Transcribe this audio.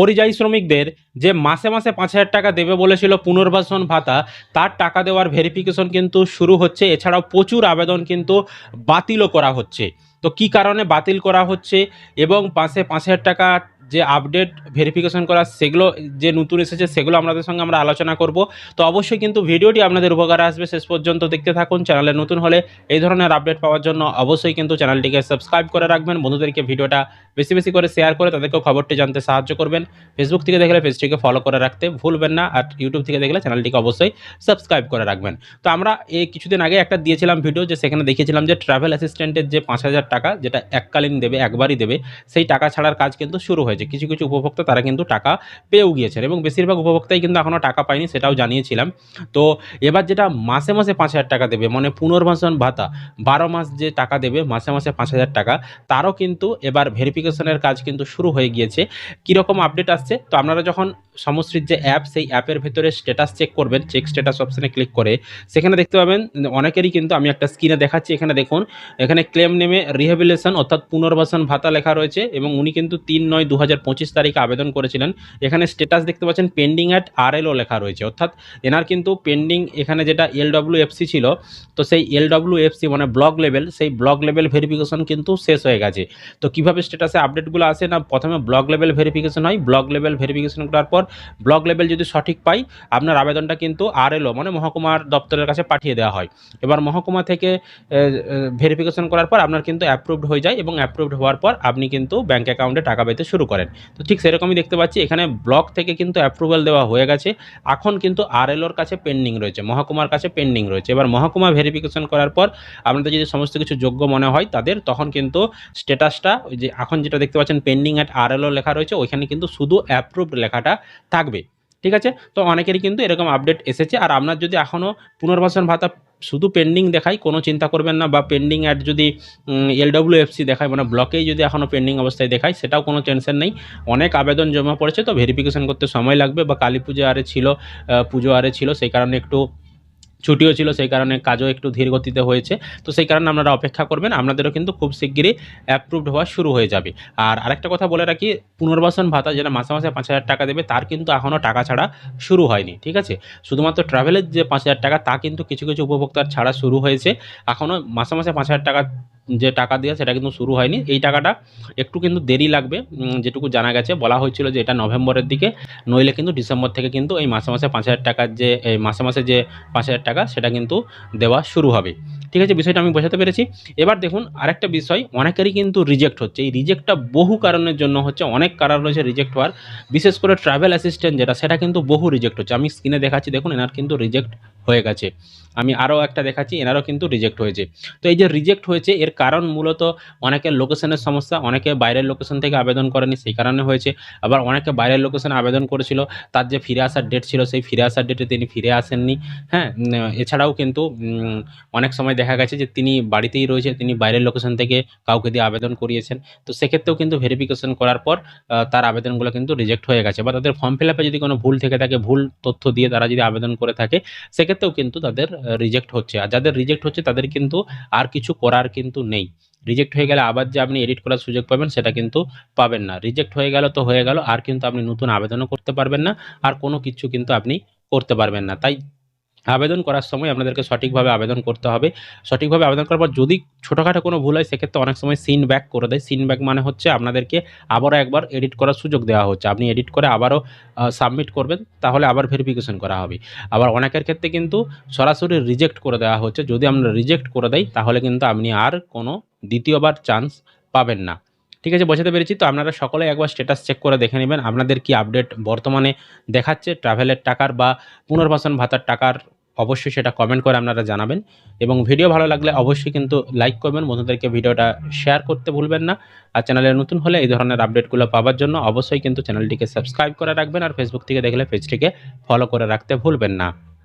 পরিযায়ী শ্রমিকদের যে মাসে মাসে পাঁচ হাজার টাকা দেবে বলেছিল পুনর্বাসন ভাতা, তার টাকা দেওয়ার ভেরিফিকেশন কিন্তু শুরু হচ্ছে। এছাড়াও প্রচুর আবেদন কিন্তু বাতিলও করা হচ্ছে। তো কি কারণে বাতিল করা হচ্ছে এবং পাশে পাঁচ হাজার টাকা যে আপডেট ভেরিফিকেশন করা, সেগুলো যে নতুন এসেছে, সেগুলো আপনাদের সঙ্গে আমরা আলোচনা করব। তো অবশ্যই কিন্তু ভিডিওটি আপনাদের উপকারে আসবে। শেষ পর্যন্ত দেখতে থাকুন, চ্যানেলে নতুন হলে এই ধরনের আপডেট পাওয়ার জন্য অবশ্যই কিন্তু চ্যানেলটিকে সাবস্ক্রাইব করে রাখবেন। বন্ধুদেরকে ভিডিওটা বেশি বেশি করে শেয়ার করে তাদেরকেও খবরটি জানতে সাহায্য করবেন। ফেসবুক থেকে দেখলে পেজটিকে ফলো করে রাখতে ভুলবেন না আর ইউটিউব থেকে দেখলে চ্যানেলটিকে অবশ্যই সাবস্ক্রাইব করে রাখবেন। তো আমরা এই কিছুদিন আগে একটা দিয়েছিলাম ভিডিও যে সেখানে দেখিয়েছিলাম যে ট্রাভেল অ্যাসিস্ট্যান্টের যে পাঁচ হাজার টাকা যেটা এককালীন দেবে, একবারই দেবে, সেই টাকা ছাড়ার কাজ কিন্তু শুরু হয়েছে। কিছু কিছু উপভোক্তা তারা কিন্তু টাকা পেয়েও গিয়েছেন এবং বেশিরভাগ উপভোক্তাই কিন্তু এখনও টাকা পায়নি সেটাও জানিয়েছিলাম। তো এবার যেটা মাসে মাসে পাঁচ হাজার টাকা দেবে মানে পুনর্বাসন ভাতা, বারো মাস যে টাকা দেবে, মাসে মাসে পাঁচ হাজার টাকা, তারও কিন্তু এবার ভেরিফিকেশনের কাজ কিন্তু শুরু হয়ে গিয়েছে। কীরকম আপডেট আসছে? তো আপনারা যখন সমশ্রীর যে অ্যাপ সেই অ্যাপের ভেতরে স্ট্যাটাস চেক করবেন চেক স্ট্যাটাস অপশানে ক্লিক করে, সেখানে দেখতে পাবেন, অনেকেরই কিন্তু আমি একটা স্ক্রিনে দেখাচ্ছি, এখানে দেখুন, এখানে ক্লেম নেমে রিহেবিলেশন অর্থাৎ পুনর্বাসন ভাতা লেখা রয়েছে এবং উনি কিন্তু তিন নয় দু হাজার পঁচিশ তারিখে আবেদন করেছিলেন। এখানে স্টেটাস দেখতে পাচ্ছেন পেন্ডিং অ্যাট আরএলও লেখা রয়েছে। অর্থাৎ এনার কিন্তু পেন্ডিং এখানে যেটা এলডব্লিউএফসি ছিল, তো সেই এলডব্লিউএফসি মানে ব্লক লেভেল সেই ব্লক লেভেল ভেরিফিকেশন কিন্তু শেষ হয়ে গেছে। তো কীভাবে স্টেটাসে আপডেটগুলো আসে না, প্রথমে ব্লক লেভেল ভেরিফিকেশন হয় ব্লক লেভেল ভেরিফিকেশন করার পর ব্লক লেভেল যদি সঠিক পাই, আপনার আবেদনটা কিন্তু আরএলও মানে মহকুমার দপ্তরের কাছে পাঠিয়ে দেওয়া হয়। এবার মহকুমা থেকে ভেরিফিকেশন করার পর আপনার কিন্তু অ্যাপ্রুভড হয়ে যায় এবং অ্যাপ্রুভড হওয়ার পর আপনি কিন্তু ব্যাঙ্ক অ্যাকাউন্টে টাকা পেতে শুরু করেন। তো ঠিক সেরকমই দেখতে পাচ্ছি, এখানে ব্লক থেকে কিন্তু অ্যাপ্রুভাল দেওয়া হয়ে গেছে। এখন কিন্তু আরএলওর কাছে পেন্ডিং রয়েছে, মহকুমার কাছে পেন্ডিং রয়েছে। এবার মহকুমা ভেরিফিকেশন করার পর আপনাদের যদি সমস্ত কিছু যোগ্য মনে হয় তাদের, তখন কিন্তু স্ট্যাটাসটা যে এখন যেটা দেখতে পাচ্ছেন পেন্ডিং অ্যাট আরএলও লেখা রয়েছে, ওইখানে কিন্তু শুধু অ্যাপ্রুভড লেখাটা থাকবে। ঠিক আছে? তো অনেকেরই কিন্তু এরকম আপডেট এসেছে। আর আপনার যদি এখনও পুনর্বাসন ভাতা শুধু পেন্ডিং দেখাই, কোনো চিন্তা করবেন না, বা পেন্ডিং অ্যাড যদি এলডব্লিউ এলডব্লিউএফসি দেখায় মানে ব্লকেই যদি এখনও পেন্ডিং অবস্থায় দেখায়, সেটাও কোনো টেনশন নেই। অনেক আবেদন জমা পড়েছে, তো ভেরিফিকেশন করতে সময় লাগবে, বা কালী পুজো আরে ছিল পুজো আরে ছিল, সেই কারণে একটু ছুটিও ছিল, সেই কারণে কাজও একটু ধীর গতিতে হয়েছে। তো সেই কারণে আপনারা অপেক্ষা করবেন আপনাদেরও কিন্তু খুব শিগগিরই অ্যাপ্রুভড হওয়া শুরু হয়ে যাবে। আর আরেকটা কথা বলে রাখি, পুনর্বাসন ভাতা যেটা মাসে মাসে পাঁচ হাজার টাকা দেবে, তার কিন্তু এখনও টাকা ছাড়া শুরু হয়নি, ঠিক আছে? শুধুমাত্র ট্রাভেলের যে পাঁচ হাজার টাকা, তা কিন্তু কিছু কিছু উপভোক্তার ছাড়া শুরু হয়েছে। এখনও মাসে মাসে পাঁচ হাজার টাকা যে টাকা দেওয়া সেটা কিন্তু শুরু হয়নি। এই টাকাটা একটু কিন্তু দেরি লাগবে যেটুকু জানা গেছে। বলা হয়েছিল যে এটা নভেম্বরের দিকে, নইলে কিন্তু ডিসেম্বর থেকে কিন্তু এই মাসে মাসে পাঁচ হাজার টাকার যে, এই মাসে মাসে যে পাঁচ হাজার টাকা, সেটা কিন্তু দেওয়া শুরু হবে। ঠিক আছে? বিষয়টা আমি বোঝাতে পেরেছি। এবার দেখুন, আরেকটা বিষয়, অনেকেরই কিন্তু রিজেক্ট হচ্ছে। এই রিজেক্টটা বহু কারণের জন্য হচ্ছে, অনেক কারণ রয়েছে রিজেক্ট হওয়ার। বিশেষ করে ট্রাভেল অ্যাসিস্ট্যান্ট যেটা, সেটা কিন্তু বহু রিজেক্ট হচ্ছে। আমি স্ক্রিনে দেখাচ্ছি, দেখুন, এনার কিন্তু রিজেক্ট হয়ে গেছে। আমি আরও একটা দেখাচ্ছি, এনারও কিন্তু রিজেক্ট হয়েছে। তো এই যে রিজেক্ট হয়েছে, এর কারণ মূলত অনেকের লোকেশনের সমস্যা, অনেকে বাইরের লোকেশন থেকে আবেদন করেনি, সেই কারণে হয়েছে। আবার অনেকে বাইরের লোকেশনে আবেদন করেছিল, তার যে ফিরে আসার ডেট ছিল, সেই ফিরে আসার ডেটে তিনি ফিরে আসেননি। হ্যাঁ এছাড়াও কিন্তু অনেক সময় দেখা গেছে যে তিনি বাড়িতেই রয়েছে, তিনি বাইরের লোকেশন থেকে কাউকে দিয়ে আবেদন করিয়েছেন। তো সেক্ষেত্রেও কিন্তু ভেরিফিকেশন করার পর তার আবেদনগুলো কিন্তু রিজেক্ট হয়ে গেছে। বা তাদের ফর্ম ফিল আপে যদি কোনো ভুল থেকে থাকে, ভুল তথ্য দিয়ে তারা যদি আবেদন করে থাকে সেক্ষেত্রেও কিন্তু তাদের রিজেক্ট হচ্ছে। আর যাদের রিজেক্ট হচ্ছে, তাদের কিন্তু আর কিছু করার কিন্তু নেই। রিজেক্ট হয়ে গেলে আবার যে আপনি এডিট করার সুযোগ পাবেন, সেটা কিন্তু পাবেন না। রিজেক্ট হয়ে গেল তো হয়ে গেল, আর কিন্তু আপনি নতুন আবেদনও করতে পারবেন না, আর কোনো কিছু কিন্তু আপনি করতে পারবেন না। তাই আবেদন করার সময় আপনাদেরকে সঠিকভাবে আবেদন করতে হবে। সঠিকভাবে আবেদন করার পর যদি ছোটোখাটো কোনো ভুল হয়, সেক্ষেত্রে অনেক সময় সিন ব্যাক করে দেয়। সিন ব্যাক মানে হচ্ছে আপনাদেরকে আবারও একবার এডিট করার সুযোগ দেওয়া হচ্ছে। আপনি এডিট করে আবারও সাবমিট করবেন, তাহলে আবার ভেরিফিকেশন করা হবে। আবার অনেকের ক্ষেত্রে কিন্তু সরাসরি রিজেক্ট করে দেওয়া হচ্ছে। যদি আমরা রিজেক্ট করে দেয় তাহলে কিন্তু আপনি আর কোনো দ্বিতীয়বার চান্স পাবেন না। ঠিক আছে, বোঝাতে পেরেছি। তো আপনারা সকলে একবার স্ট্যাটাস চেক করে দেখে নেবেন আপনাদের কি আপডেট বর্তমানে দেখাচ্ছে ট্রাভেলের টাকার বা পুনর্বাসন ভাতার টাকার। অবশ্যই সেটা কমেন্ট করে আপনারা জানাবেন এবং ভিডিও ভালো লাগলে অবশ্যই কিন্তু লাইক করবেন। বন্ধুদেরকে ভিডিওটা শেয়ার করতে ভুলবেন না। আর চ্যানেলে নতুন হলে এই ধরনের আপডেটগুলো পাওয়ার জন্য অবশ্যই কিন্তু চ্যানেলটিকে সাবস্ক্রাইব করে রাখবেন। আর ফেসবুক থেকে দেখলে পেজটিকে ফলো করে রাখতে ভুলবেন না।